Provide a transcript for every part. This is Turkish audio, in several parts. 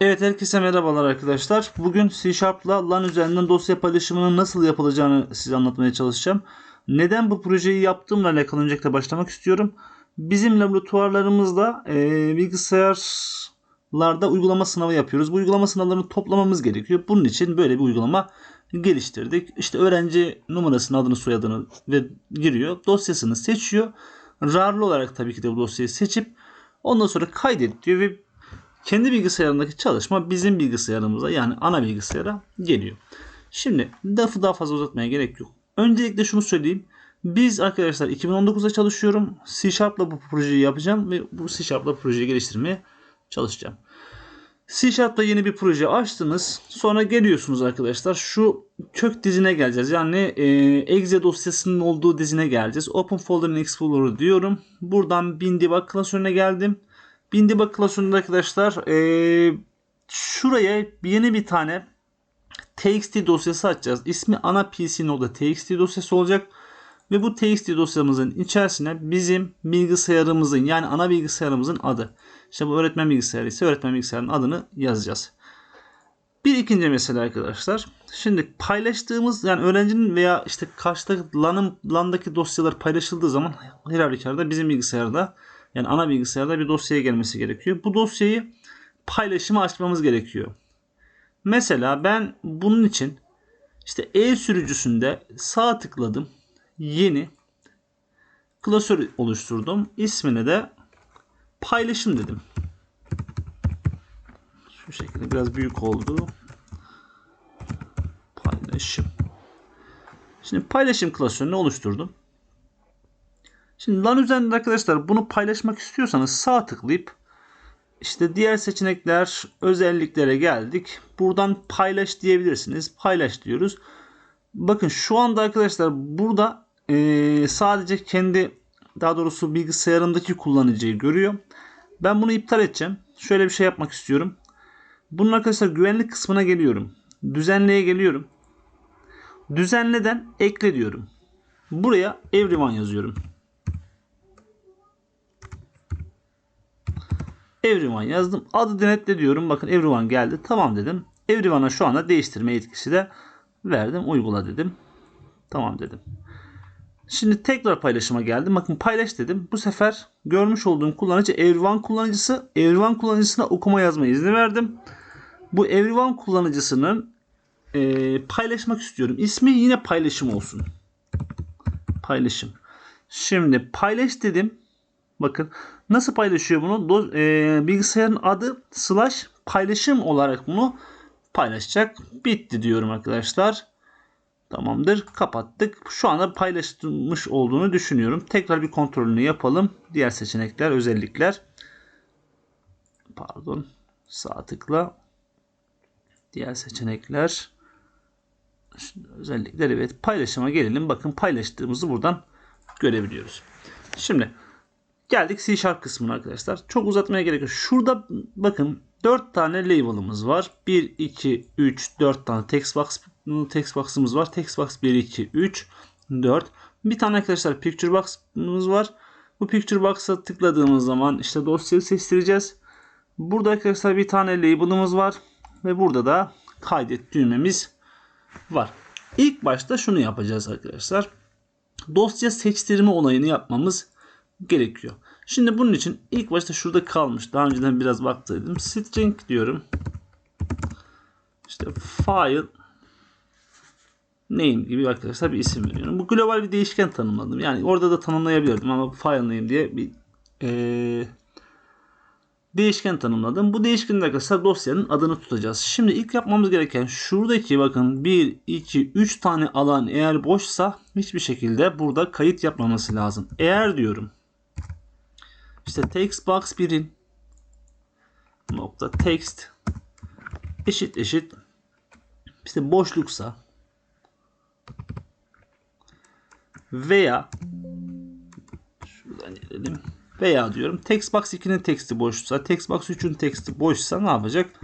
Evet herkese merhabalar arkadaşlar. Bugün C Sharp'la LAN üzerinden dosya paylaşımının nasıl yapılacağını size anlatmaya çalışacağım. Neden bu projeyi yaptığımla alakalı öncelikle başlamak istiyorum. Bizim laboratuvarlarımızda e, bilgisayarlarda uygulama sınavı yapıyoruz. Bu uygulama sınavlarını toplamamız gerekiyor. Bunun için böyle bir uygulama geliştirdik. İşte öğrenci numarasını, adını, soyadını ve giriyor. Dosyasını seçiyor. RAR'lı olarak tabii ki de bu dosyayı seçip ondan sonra kaydet diyor ve kendi bilgisayarındaki çalışma bizim bilgisayarımıza yani ana bilgisayara geliyor. Şimdi lafı daha fazla uzatmaya gerek yok. Öncelikle şunu söyleyeyim. Biz arkadaşlar 2019'da çalışıyorum. C Sharp'la bu projeyi yapacağım ve bu C Sharp'la projeyi geliştirmeye çalışacağım. C Sharp'ta yeni bir proje açtınız. Sonra geliyorsunuz arkadaşlar. Şu kök dizine geleceğiz. Yani e, exe dosyasının olduğu dizine geleceğiz. Open Folder in Explorer diyorum. Buradan bin debug klasörüne geldim. Bin debug klasöründe arkadaşlar e, şuraya yeni bir tane txt dosyası açacağız. İsmi ana PC noda txt dosyası olacak. Ve bu txt dosyamızın içerisine bizim bilgisayarımızın yani ana bilgisayarımızın adı. İşte bu öğretmen bilgisayarı ise öğretmen bilgisayarının adını yazacağız. Bir ikinci mesele arkadaşlar. Şimdi paylaştığımız yani öğrencinin veya işte karşıdaki LAN'ın LAN'daki dosyalar paylaşıldığı zaman her halükarda bizim bilgisayarda yani ana bilgisayarda bir dosyaya gelmesi gerekiyor. Bu dosyayı paylaşıma açmamız gerekiyor. Mesela ben bunun için işte e sürücüsünde sağ tıkladım. Yeni klasör oluşturdum. İsmine de paylaşım dedim. Şu şekilde biraz büyük oldu. Paylaşım. Şimdi paylaşım klasörünü oluşturdum. Şimdi LAN üzerinde arkadaşlar bunu paylaşmak istiyorsanız sağ tıklayıp işte diğer seçenekler özelliklere geldik. Buradan paylaş diyebilirsiniz. Paylaş diyoruz. Bakın şu anda arkadaşlar burada e, sadece kendi daha doğrusu bilgisayarımdaki kullanıcıyı görüyor. Ben bunu iptal edeceğim. Şöyle bir şey yapmak istiyorum. Bunun arkadaşlar güvenlik kısmına geliyorum. Düzenleye geliyorum. Düzenleden ekle diyorum. Buraya everyone yazıyorum. Everyone yazdım. Adı denetle diyorum. Bakın everyone geldi. Tamam dedim. Everyone'a şu anda değiştirme yetkisi de verdim. Uygula dedim. Tamam dedim. Şimdi tekrar paylaşıma geldim. Bakın paylaş dedim. Bu sefer görmüş olduğum kullanıcı Everyone kullanıcısı. Everyone kullanıcısına okuma yazma izni verdim. Bu Everyone kullanıcısının e, paylaşmak istiyorum. İsmi yine paylaşım olsun. Paylaşım. Şimdi paylaş dedim. Bakın nasıl paylaşıyor bunu? E, bilgisayarın adı slash paylaşım olarak bunu paylaşacak. Bitti diyorum arkadaşlar. Tamamdır. Kapattık. Şu anda paylaşılmış olduğunu düşünüyorum. Tekrar bir kontrolünü yapalım. Diğer seçenekler, özellikler. Pardon. Sağ tıkla. Diğer seçenekler. Şimdi özellikler evet. Paylaşıma gelelim. Bakın paylaştığımızı buradan görebiliyoruz. Şimdi geldik C Sharp kısmına arkadaşlar. Çok uzatmaya gerek yok. Şurada bakın 4 tane label'ımız var. 1, 2, 3, 4 tane text box text box'ımız var. Text box 1, 2, 3, 4. Bir tane arkadaşlar picture box'ımız var. Bu picture box'a tıkladığımız zaman işte dosyayı seçtireceğiz. Burada arkadaşlar bir tane label'ımız var. Ve burada da kaydet düğmemiz var. İlk başta şunu yapacağız arkadaşlar. Dosya seçtirme olayını yapmamız gerekiyor. Şimdi bunun için ilk başta şurada kalmış. Daha önceden biraz baktıydım. String diyorum. İşte file name gibi arkadaşlar bir isim veriyorum. Bu global bir değişken tanımladım. Yani orada da tanımlayabilirdim ama file name diye bir ee, değişken tanımladım. Bu değişkenin arkadaşlar dosyanın adını tutacağız. Şimdi ilk yapmamız gereken şuradaki bakın 1, 2, 3 tane alan eğer boşsa hiçbir şekilde burada kayıt yapmaması lazım. Eğer diyorum işte textbox 1'in nokta text eşit eşit işte boşluksa veya şuradan gelelim veya diyorum textbox 2'nin teksti boşsa textbox 3'ün teksti boşsa ne yapacak?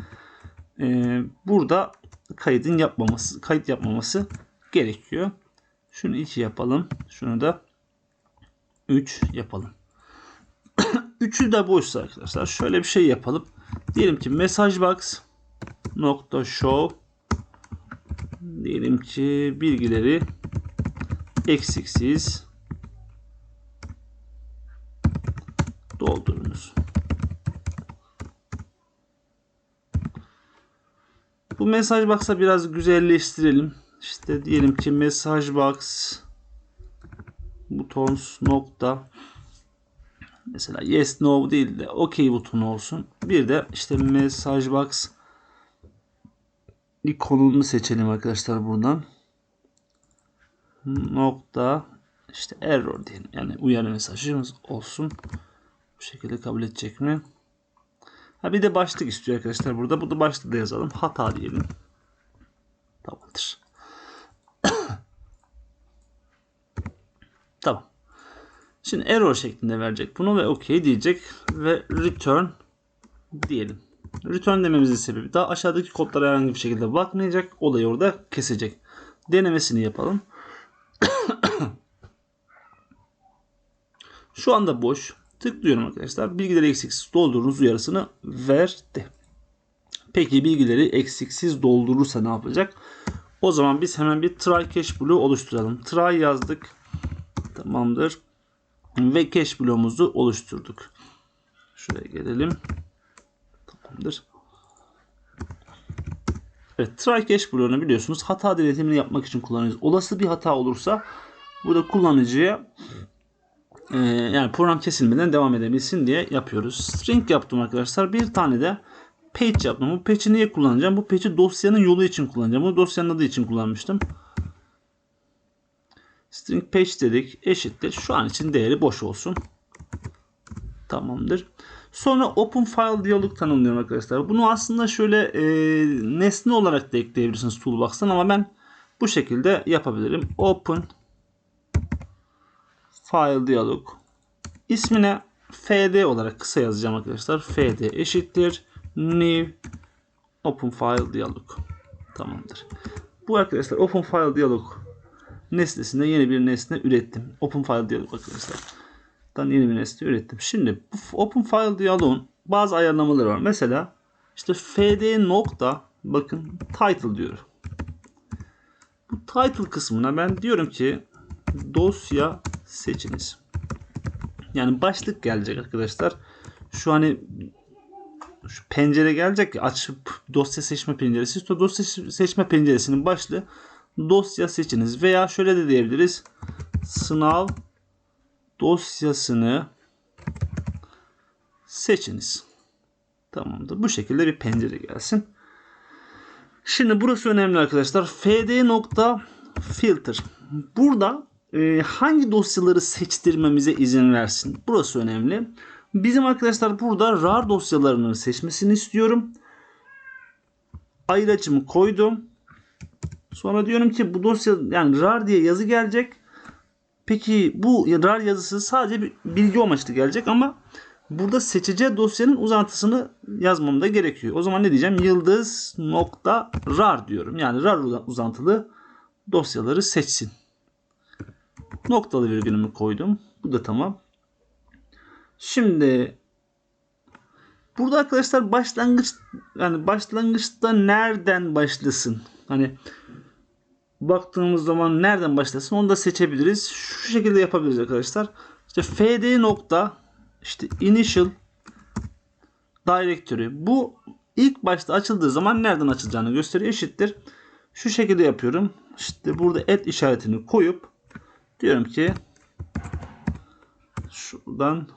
Ee, burada kaydın yapmaması kayıt yapmaması gerekiyor. Şunu 2 yapalım. Şunu da 3 yapalım. Üçü de boşsa arkadaşlar şöyle bir şey yapalım. Diyelim ki mesaj show diyelim ki bilgileri eksiksiz doldurunuz. Bu mesaj box'a biraz güzelleştirelim. İşte diyelim ki mesaj box buttons nokta mesela yes no değil de OK butonu olsun. Bir de işte mesaj box ikonunu seçelim arkadaşlar buradan. Nokta işte error diyelim. Yani uyarı mesajımız olsun. Bu şekilde kabul edecek mi? Ha bir de başlık istiyor arkadaşlar burada. Bu da başlık da yazalım. Hata diyelim. Tamamdır. tamam. Şimdi error şeklinde verecek bunu ve OK diyecek ve return diyelim. Return dememizin sebebi daha aşağıdaki kodlara herhangi bir şekilde bakmayacak. Olayı orada kesecek. Denemesini yapalım. Şu anda boş. Tıklıyorum arkadaşlar. Bilgileri eksiksiz doldurunuz uyarısını verdi. Peki bilgileri eksiksiz doldurursa ne yapacak? O zaman biz hemen bir try cache bloğu oluşturalım. Try yazdık. Tamamdır. Ve cache bloğumuzu oluşturduk. Şuraya gelelim. Tamamdır. Evet, try cache bloğunu biliyorsunuz hata denetimini yapmak için kullanıyoruz. Olası bir hata olursa burada kullanıcıya e, yani program kesilmeden devam edebilsin diye yapıyoruz. String yaptım arkadaşlar. Bir tane de page yaptım. Bu page'i niye kullanacağım? Bu page'i dosyanın yolu için kullanacağım. Bunu dosyanın adı için kullanmıştım. String page dedik. Eşittir. Şu an için değeri boş olsun. Tamamdır. Sonra open file diyalog tanımlıyorum arkadaşlar. Bunu aslında şöyle e, nesne olarak da ekleyebilirsiniz toolbox'tan ama ben bu şekilde yapabilirim. Open file diyalog ismine fd olarak kısa yazacağım arkadaşlar. fd eşittir new open file diyalog. Tamamdır. Bu arkadaşlar open file diyalog nesnesinde yeni bir nesne ürettim. Open file diyalog arkadaşlar. Dan yeni bir nesne ürettim. Şimdi bu open file diyalogun bazı ayarlamaları var. Mesela işte fd nokta bakın title diyor. Bu title kısmına ben diyorum ki dosya seçiniz. Yani başlık gelecek arkadaşlar. Şu hani şu pencere gelecek açıp dosya seçme penceresi. İşte dosya seçme penceresinin başlığı dosya seçiniz veya şöyle de diyebiliriz. Sınav dosyasını seçiniz. Tamamdır. Bu şekilde bir pencere gelsin. Şimdi burası önemli arkadaşlar. fd nokta filter. Burada e, hangi dosyaları seçtirmemize izin versin. Burası önemli. Bizim arkadaşlar burada rar dosyalarını seçmesini istiyorum. Ayıracımı koydum. Sonra diyorum ki bu dosya yani rar diye yazı gelecek. Peki bu rar yazısı sadece bir bilgi amaçlı gelecek ama burada seçeceği dosyanın uzantısını yazmam da gerekiyor. O zaman ne diyeceğim? Yıldız nokta rar diyorum. Yani rar uzantılı dosyaları seçsin. Noktalı virgülümü koydum. Bu da tamam. Şimdi burada arkadaşlar başlangıç yani başlangıçta nereden başlasın? Hani baktığımız zaman nereden başlasın onu da seçebiliriz. Şu şekilde yapabiliriz arkadaşlar. İşte fd nokta işte initial directory. Bu ilk başta açıldığı zaman nereden açılacağını gösteriyor. Eşittir. Şu şekilde yapıyorum. İşte burada et işaretini koyup diyorum ki şuradan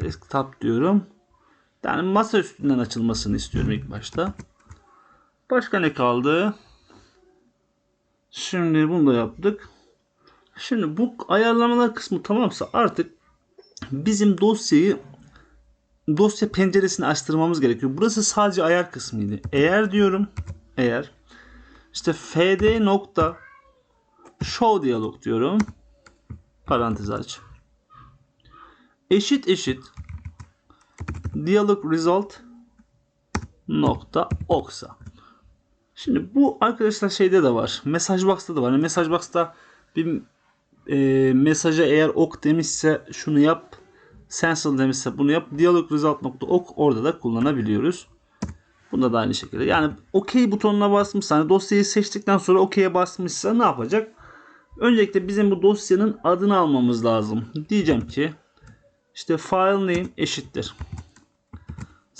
desktop diyorum. Yani masa üstünden açılmasını istiyorum ilk başta. Başka ne kaldı? Şimdi bunu da yaptık. Şimdi bu ayarlamalar kısmı tamamsa artık bizim dosyayı dosya penceresini açtırmamız gerekiyor. Burası sadece ayar kısmıydı. Eğer diyorum eğer işte fd nokta show diyalog diyorum. Parantez aç. Eşit eşit diyalog result nokta oksa. Şimdi bu arkadaşlar şeyde de var. Mesaj box'ta da var. Yani mesaj box'ta bir e, mesaja eğer ok demişse şunu yap Sensal demişse bunu yap. Dialog result.ok orada da kullanabiliyoruz. Bunda da aynı şekilde. Yani OK butonuna basmışsa hani dosyayı seçtikten sonra OK'ye basmışsa ne yapacak? Öncelikle bizim bu dosyanın adını almamız lazım. Diyeceğim ki işte file name eşittir.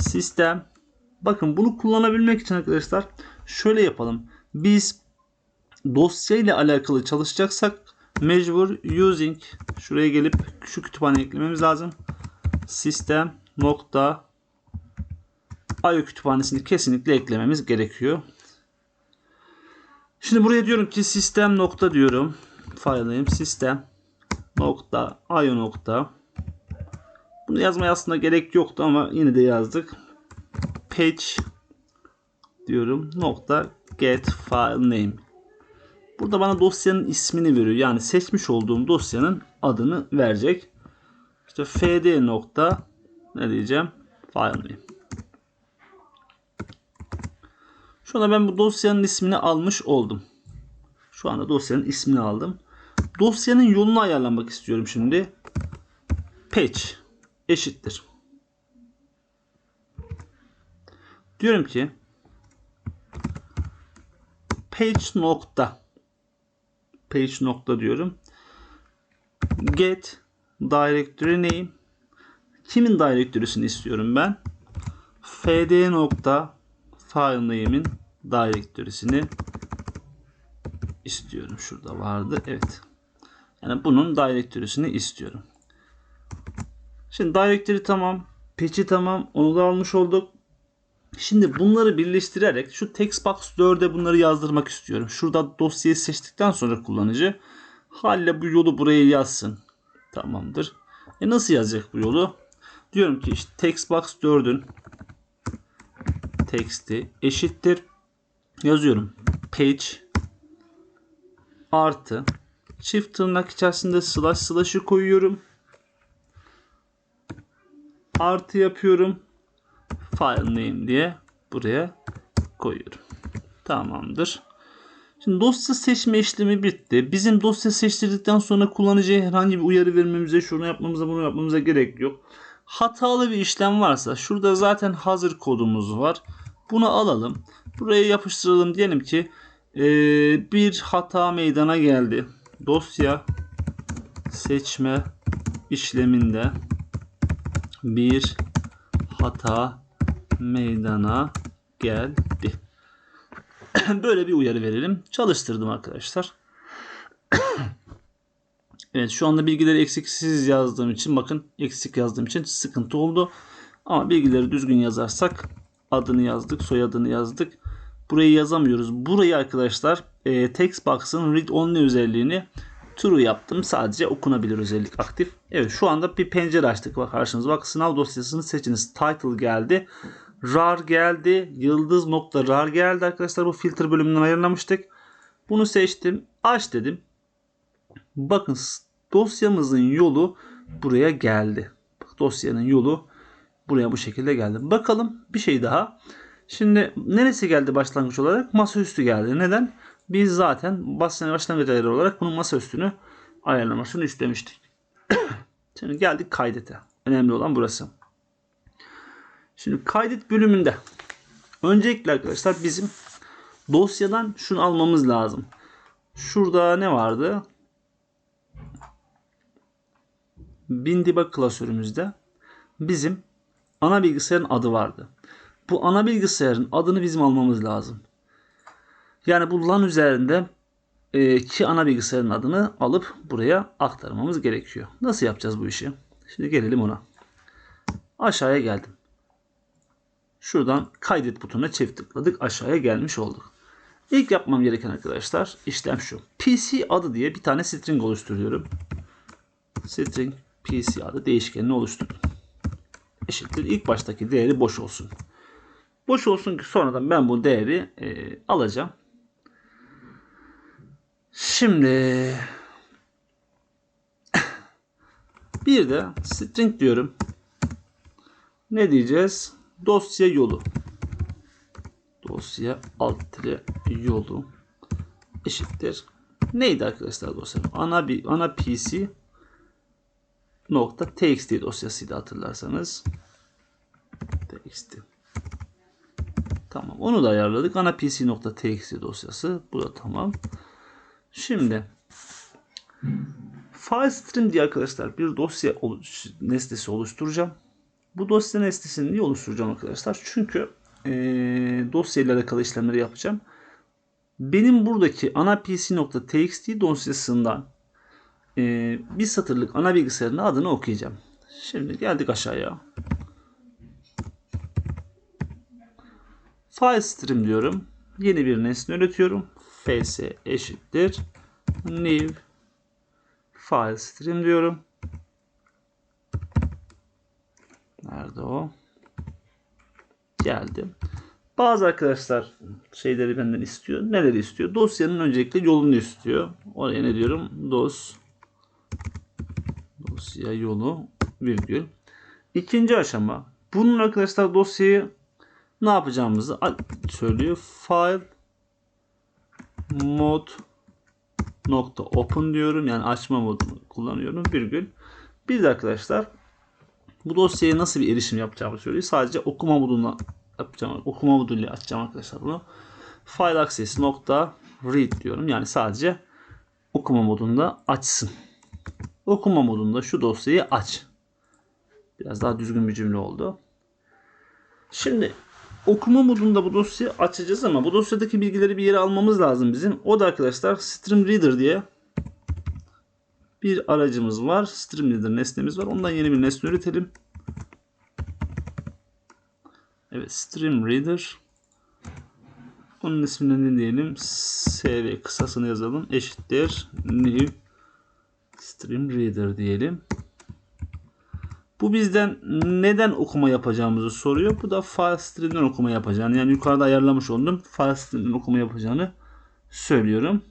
Sistem. Bakın bunu kullanabilmek için arkadaşlar şöyle yapalım. Biz dosya ile alakalı çalışacaksak mecbur using şuraya gelip şu kütüphane eklememiz lazım. Sistem nokta IO kütüphanesini kesinlikle eklememiz gerekiyor. Şimdi buraya diyorum ki sistem nokta diyorum. File'layım sistem nokta IO nokta bunu yazmaya aslında gerek yoktu ama yine de yazdık. Page diyorum nokta get file name. Burada bana dosyanın ismini veriyor. Yani seçmiş olduğum dosyanın adını verecek. İşte fd nokta ne diyeceğim? File name. Şu anda ben bu dosyanın ismini almış oldum. Şu anda dosyanın ismini aldım. Dosyanın yolunu ayarlamak istiyorum şimdi. Patch eşittir. Diyorum ki page nokta page nokta diyorum. Get directory name kimin directory'sini istiyorum ben? fd nokta file name'in directory'sini istiyorum. Şurada vardı. Evet. Yani bunun directory'sini istiyorum. Şimdi directory tamam. Patch'i tamam. Onu da almış olduk. Şimdi bunları birleştirerek şu textbox 4'e bunları yazdırmak istiyorum. Şurada dosyayı seçtikten sonra kullanıcı halle bu yolu buraya yazsın. Tamamdır. E nasıl yazacak bu yolu? Diyorum ki işte textbox 4'ün teksti eşittir. Yazıyorum. Page artı çift tırnak içerisinde slash slash'ı koyuyorum. Artı yapıyorum. File name diye buraya koyuyorum. Tamamdır. Şimdi dosya seçme işlemi bitti. Bizim dosya seçtirdikten sonra kullanıcıya herhangi bir uyarı vermemize, şunu yapmamıza, bunu yapmamıza gerek yok. Hatalı bir işlem varsa şurada zaten hazır kodumuz var. Bunu alalım. Buraya yapıştıralım. Diyelim ki ee, bir hata meydana geldi. Dosya seçme işleminde bir hata meydana geldi. Böyle bir uyarı verelim. Çalıştırdım arkadaşlar. evet şu anda bilgileri eksiksiz yazdığım için bakın eksik yazdığım için sıkıntı oldu. Ama bilgileri düzgün yazarsak adını yazdık, soyadını yazdık. Burayı yazamıyoruz. Burayı arkadaşlar e, textbox'ın read only özelliğini true yaptım. Sadece okunabilir özellik aktif. Evet şu anda bir pencere açtık. Bak karşınıza bak sınav dosyasını seçiniz. Title geldi. rar geldi. Yıldız nokta rar geldi arkadaşlar. Bu filtre bölümünden ayarlamıştık. Bunu seçtim. Aç dedim. Bakın dosyamızın yolu buraya geldi. Bak, dosyanın yolu buraya bu şekilde geldi. Bakalım bir şey daha. Şimdi neresi geldi başlangıç olarak? Masaüstü geldi. Neden? Biz zaten başlangıç ayarı olarak bunun masaüstünü ayarlamasını istemiştik. Şimdi geldik kaydete. Önemli olan burası. Şimdi kaydet bölümünde öncelikle arkadaşlar bizim dosyadan şunu almamız lazım. Şurada ne vardı? Bin debug klasörümüzde bizim ana bilgisayarın adı vardı. Bu ana bilgisayarın adını bizim almamız lazım. Yani bu LAN üzerinde e, ki ana bilgisayarın adını alıp buraya aktarmamız gerekiyor. Nasıl yapacağız bu işi? Şimdi gelelim ona. Aşağıya geldim. Şuradan kaydet butonuna çift tıkladık. Aşağıya gelmiş olduk. İlk yapmam gereken arkadaşlar işlem şu. PC adı diye bir tane string oluşturuyorum. String PC adı değişkenini oluşturdum. Eşittir. İlk baştaki değeri boş olsun. Boş olsun ki sonradan ben bu değeri e, alacağım. Şimdi bir de string diyorum. Ne diyeceğiz? Dosya yolu. Dosya alt yolu eşittir. Neydi arkadaşlar dosya? Ana bir ana PC nokta txt dosyasıydı hatırlarsanız. txt. Tamam. Onu da ayarladık. Ana pc nokta txt dosyası. Bu da tamam. Şimdi FileStream diye arkadaşlar bir dosya nesnesi oluşturacağım. Bu dosya nesnesini niye oluşturacağım arkadaşlar? Çünkü e, dosya ile alakalı işlemleri yapacağım. Benim buradaki ana pc.txt dosyasından e, bir satırlık ana bilgisayarın adını okuyacağım. Şimdi geldik aşağıya. FileStream diyorum. Yeni bir nesne üretiyorum. Fs eşittir new FileStream diyorum. Nerede o? Geldi. Bazı arkadaşlar şeyleri benden istiyor. Neleri istiyor? Dosyanın öncelikle yolunu istiyor. Oraya ne diyorum? Dos dosya yolu virgül. İkinci aşama. Bunun arkadaşlar dosyayı ne yapacağımızı söylüyor. File mod nokta open diyorum. Yani açma modunu kullanıyorum. Virgül. De arkadaşlar bu dosyaya nasıl bir erişim yapacağımı söylüyor. Sadece okuma moduna yapacağım. Okuma moduyla açacağım arkadaşlar bunu. File access nokta read diyorum. Yani sadece okuma modunda açsın. Okuma modunda şu dosyayı aç. Biraz daha düzgün bir cümle oldu. Şimdi okuma modunda bu dosyayı açacağız ama bu dosyadaki bilgileri bir yere almamız lazım bizim. O da arkadaşlar Stream Reader diye bir aracımız var. Stream Reader nesnemiz var. Ondan yeni bir nesne üretelim. Evet Stream Reader. Onun ismini ne diyelim? SV kısasını yazalım. Eşittir new Stream Reader diyelim. Bu bizden neden okuma yapacağımızı soruyor. Bu da FileStream'den okuma yapacağını. Yani yukarıda ayarlamış oldum. FileStream'den okuma yapacağını söylüyorum.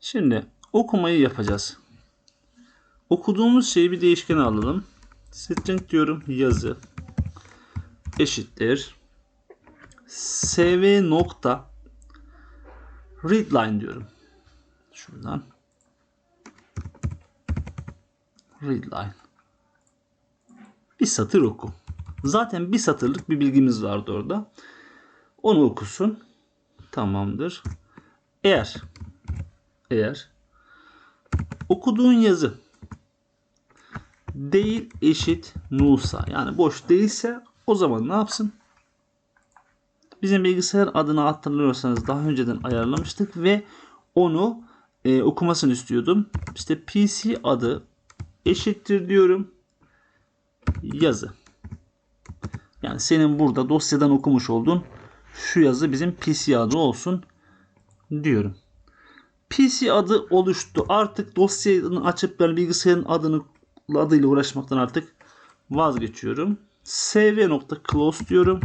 Şimdi okumayı yapacağız. Okuduğumuz şeyi bir değişkene alalım. String diyorum yazı eşittir sv nokta readline diyorum. Şuradan readline bir satır oku. Zaten bir satırlık bir bilgimiz vardı orada. Onu okusun. Tamamdır. Eğer eğer okuduğun yazı değil eşit nullsa yani boş değilse o zaman ne yapsın? Bizim bilgisayar adını hatırlıyorsanız daha önceden ayarlamıştık ve onu e, okumasını istiyordum. İşte PC adı eşittir diyorum yazı. Yani senin burada dosyadan okumuş olduğun şu yazı bizim PC adı olsun diyorum. PC adı oluştu. Artık dosyayı açıp ben bilgisayarın adını adıyla uğraşmaktan artık vazgeçiyorum. sv.close diyorum.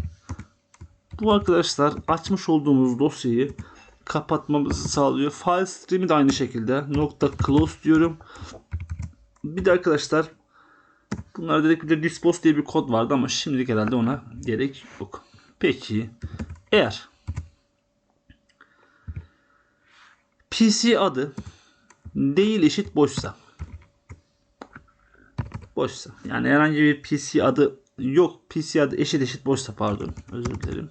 Bu arkadaşlar açmış olduğumuz dosyayı kapatmamızı sağlıyor. File stream'i de aynı şekilde nokta close diyorum. Bir de arkadaşlar bunlar dedik bir de dispose diye bir kod vardı ama şimdilik herhalde ona gerek yok. Peki eğer PC adı değil eşit boşsa boşsa yani herhangi bir PC adı yok PC adı eşit eşit boşsa pardon özür dilerim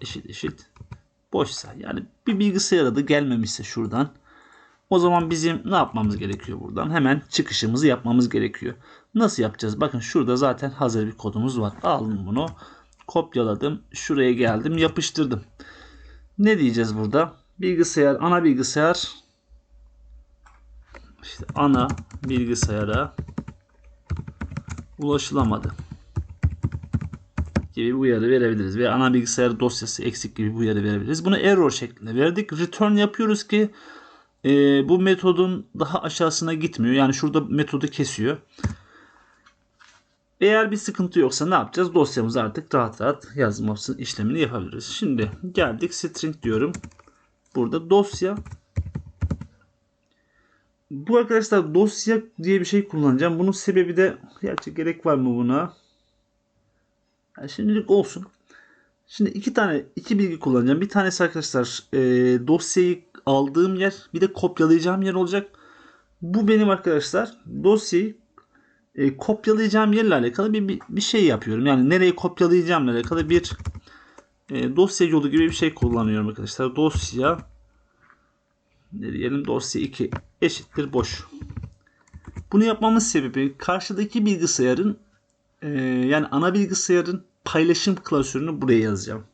eşit eşit boşsa yani bir bilgisayar adı gelmemişse şuradan o zaman bizim ne yapmamız gerekiyor buradan? Hemen çıkışımızı yapmamız gerekiyor. Nasıl yapacağız? Bakın şurada zaten hazır bir kodumuz var. Aldım bunu. Kopyaladım. Şuraya geldim. Yapıştırdım. Ne diyeceğiz burada? Bilgisayar, ana bilgisayar işte ana bilgisayara ulaşılamadı gibi bir uyarı verebiliriz. Veya ana bilgisayar dosyası eksik gibi bir uyarı verebiliriz. Bunu error şeklinde verdik. Return yapıyoruz ki e, bu metodun daha aşağısına gitmiyor. Yani şurada metodu kesiyor. Eğer bir sıkıntı yoksa ne yapacağız? Dosyamızı artık rahat rahat yazması işlemini yapabiliriz. Şimdi geldik string diyorum. Burada dosya bu arkadaşlar dosya diye bir şey kullanacağım. Bunun sebebi de gerçek gerek var mı buna? Yani şimdilik olsun. Şimdi iki tane iki bilgi kullanacağım. Bir tanesi arkadaşlar e, dosyayı aldığım yer bir de kopyalayacağım yer olacak. Bu benim arkadaşlar dosyayı e, kopyalayacağım yerle alakalı bir, bir, bir şey yapıyorum. Yani nereye kopyalayacağımla alakalı bir e, dosya yolu gibi bir şey kullanıyorum arkadaşlar. Dosya ne diyelim dosya 2 eşittir boş. Bunu yapmamın sebebi karşıdaki bilgisayarın e, yani ana bilgisayarın paylaşım klasörünü buraya yazacağım.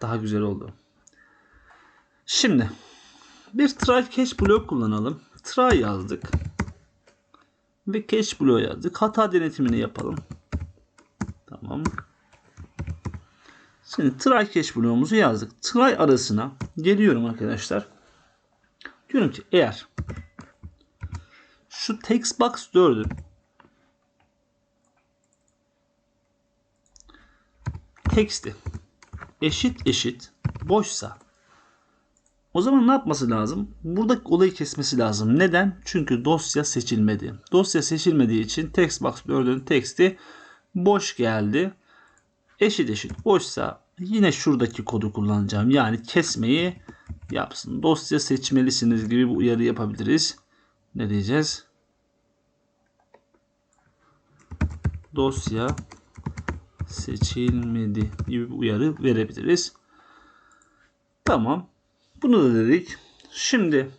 Daha güzel oldu. Şimdi bir try catch blok kullanalım. Try yazdık. Ve catch bloğu yazdık. Hata denetimini yapalım. Tamam. Şimdi try catch bloğumuzu yazdık. Try arasına geliyorum arkadaşlar. Diyorum ki eğer şu text box 4'ü text'i eşit eşit boşsa o zaman ne yapması lazım? Burada olayı kesmesi lazım. Neden? Çünkü dosya seçilmedi. Dosya seçilmediği için text box 4'ün teksti boş geldi. Eşit eşit boşsa yine şuradaki kodu kullanacağım. Yani kesmeyi yapsın. Dosya seçmelisiniz gibi bir uyarı yapabiliriz. Ne diyeceğiz? Dosya seçilmedi gibi bir uyarı verebiliriz. Tamam. Bunu da dedik. Şimdi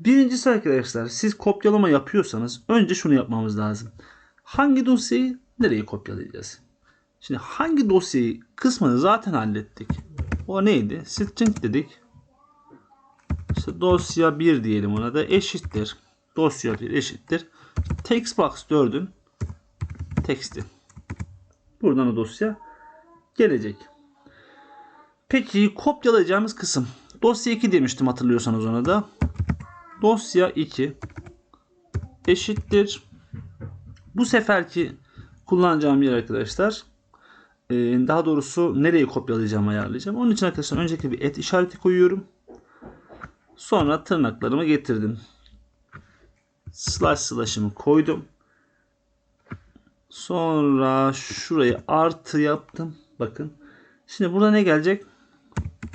birincisi arkadaşlar siz kopyalama yapıyorsanız önce şunu yapmamız lazım. Hangi dosyayı nereye kopyalayacağız? Şimdi hangi dosyayı kısmını zaten hallettik. O neydi? String dedik. İşte dosya 1 diyelim ona da eşittir. Dosya 1 eşittir. Textbox 4'ün teksti. Buradan o dosya gelecek. Peki kopyalayacağımız kısım. Dosya 2 demiştim hatırlıyorsanız ona da. Dosya 2 eşittir. Bu seferki kullanacağım yer arkadaşlar. Ee, daha doğrusu nereye kopyalayacağımı ayarlayacağım. Onun için arkadaşlar öncelikle bir et işareti koyuyorum. Sonra tırnaklarımı getirdim. Slash slash'ımı koydum. Sonra şurayı artı yaptım. Bakın. Şimdi burada ne gelecek?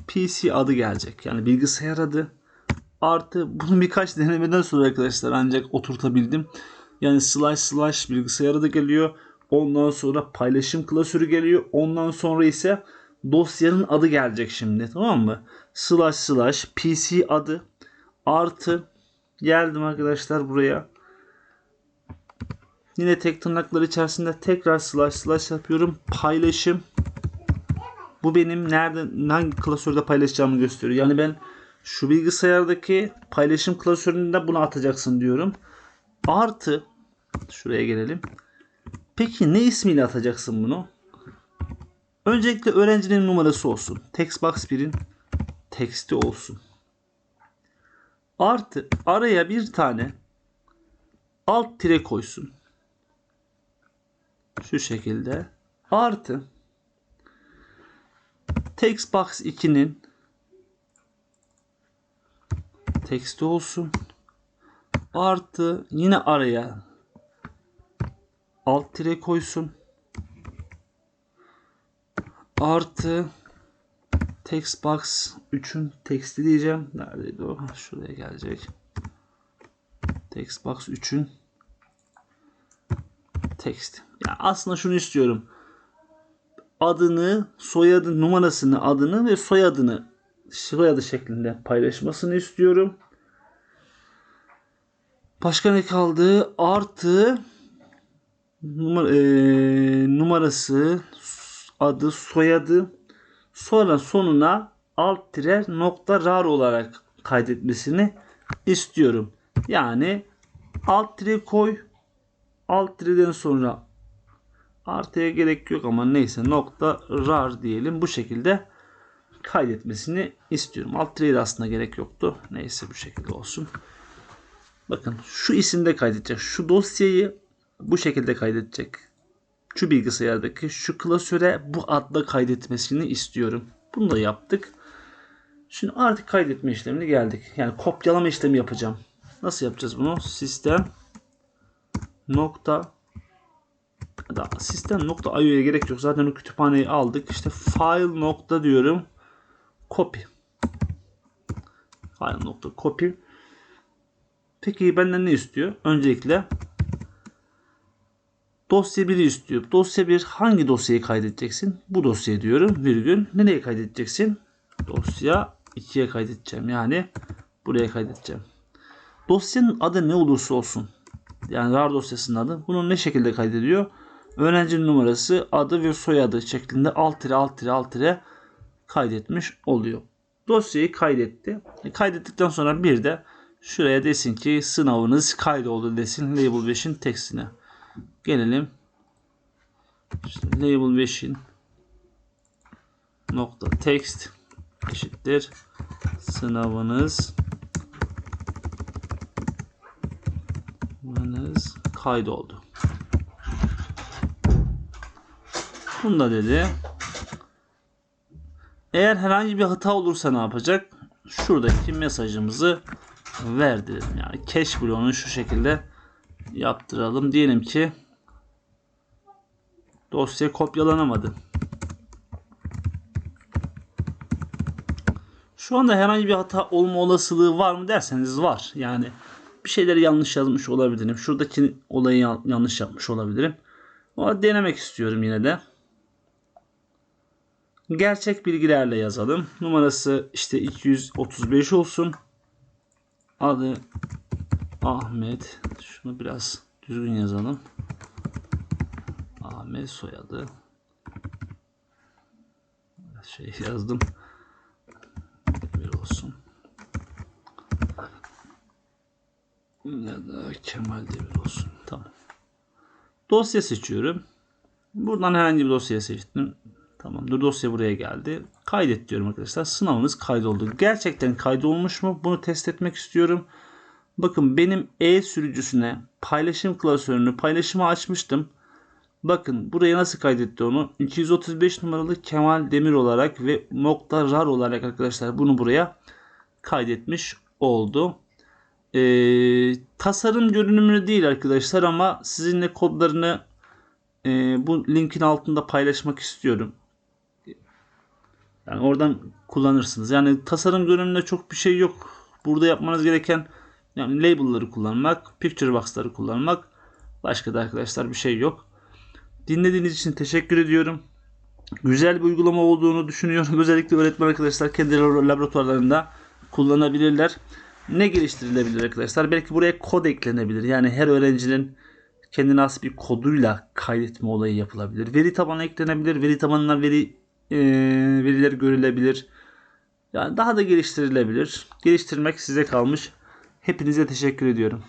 PC adı gelecek. Yani bilgisayar adı. Artı bunu birkaç denemeden sonra arkadaşlar ancak oturtabildim. Yani slash slash bilgisayar adı geliyor. Ondan sonra paylaşım klasörü geliyor. Ondan sonra ise dosyanın adı gelecek şimdi. Tamam mı? Slash slash PC adı artı geldim arkadaşlar buraya. Yine tek tırnaklar içerisinde tekrar slash slash yapıyorum. Paylaşım. Bu benim nerede hangi klasörde paylaşacağımı gösteriyor. Yani ben şu bilgisayardaki paylaşım klasöründe bunu atacaksın diyorum. Artı şuraya gelelim. Peki ne ismiyle atacaksın bunu? Öncelikle öğrencinin numarası olsun. Textbox 1'in teksti olsun. Artı araya bir tane alt tire koysun. Şu şekilde. Artı Textbox 2'nin teksti olsun. Artı yine araya alt tire koysun. Artı Textbox 3'ün teksti diyeceğim. Neredeydi o? Şuraya gelecek. Textbox 3'ün text. Ya aslında şunu istiyorum. Adını, soyadı, numarasını, adını ve soyadını soyadı şeklinde paylaşmasını istiyorum. Başka ne kaldı? Artı e, numarası, adı, soyadı sonra sonuna alt tire nokta rar olarak kaydetmesini istiyorum. Yani alt tire koy alt tireden sonra artıya gerek yok ama neyse nokta rar diyelim bu şekilde kaydetmesini istiyorum. Alt tireye aslında gerek yoktu. Neyse bu şekilde olsun. Bakın şu isimde kaydedecek. Şu dosyayı bu şekilde kaydedecek. Şu bilgisayardaki şu klasöre bu adla kaydetmesini istiyorum. Bunu da yaptık. Şimdi artık kaydetme işlemine geldik. Yani kopyalama işlemi yapacağım. Nasıl yapacağız bunu? Sistem nokta da sistem nokta IO'ya gerek yok. Zaten o kütüphaneyi aldık. İşte file nokta diyorum. Copy. File nokta copy. Peki benden ne istiyor? Öncelikle Dosya 1'i istiyor. Dosya 1 hangi dosyayı kaydedeceksin? Bu dosyayı diyorum. Virgül. Nereye kaydedeceksin? Dosya 2'ye kaydedeceğim. Yani buraya kaydedeceğim. Dosyanın adı ne olursa olsun. Yani RAR dosyasının adı. Bunu ne şekilde kaydediyor? Öğrencinin numarası, adı ve soyadı şeklinde alt tire alt tire alt tire kaydetmiş oluyor. Dosyayı kaydetti. E, kaydettikten sonra bir de şuraya desin ki sınavınız kaydoldu desin Label 5'in tekstine. Gelelim. İşte Label 5'in nokta text eşittir sınavınız sınavınız kaydoldu. Bunu da dedi. Eğer herhangi bir hata olursa ne yapacak? Şuradaki mesajımızı verdi. Yani cache bloğunu şu şekilde yaptıralım. Diyelim ki dosya kopyalanamadı. Şu anda herhangi bir hata olma olasılığı var mı derseniz var. Yani bir şeyleri yanlış yazmış olabilirim. Şuradaki olayı yan- yanlış yapmış olabilirim. Ama denemek istiyorum yine de. Gerçek bilgilerle yazalım. Numarası işte 235 olsun. Adı Ahmet. Şunu biraz düzgün yazalım. Ahmet soyadı. Şey yazdım. Bir olsun. Ya da Kemal Demir olsun. Tamam. Dosya seçiyorum. Buradan herhangi bir dosya seçtim. Tamamdır. Dosya buraya geldi. Kaydet diyorum arkadaşlar. Sınavınız kaydoldu. Gerçekten kaydolmuş mu? Bunu test etmek istiyorum. Bakın benim e sürücüsüne paylaşım klasörünü paylaşımı açmıştım. Bakın buraya nasıl kaydetti onu? 235 numaralı Kemal Demir olarak ve nokta rar olarak arkadaşlar bunu buraya kaydetmiş oldu. Ee, tasarım görünümlü değil arkadaşlar ama sizinle kodlarını e, bu linkin altında paylaşmak istiyorum. Yani oradan kullanırsınız. Yani tasarım görünümünde çok bir şey yok. Burada yapmanız gereken yani label'ları kullanmak, picture box'ları kullanmak. Başka da arkadaşlar bir şey yok. Dinlediğiniz için teşekkür ediyorum. Güzel bir uygulama olduğunu düşünüyorum. Özellikle öğretmen arkadaşlar kendi laboratuvarlarında kullanabilirler. Ne geliştirilebilir arkadaşlar? Belki buraya kod eklenebilir. Yani her öğrencinin kendine has bir koduyla kaydetme olayı yapılabilir. Veri tabanı eklenebilir. Veri tabanına veri e, veriler görülebilir. Yani daha da geliştirilebilir. Geliştirmek size kalmış. Hepinize teşekkür ediyorum.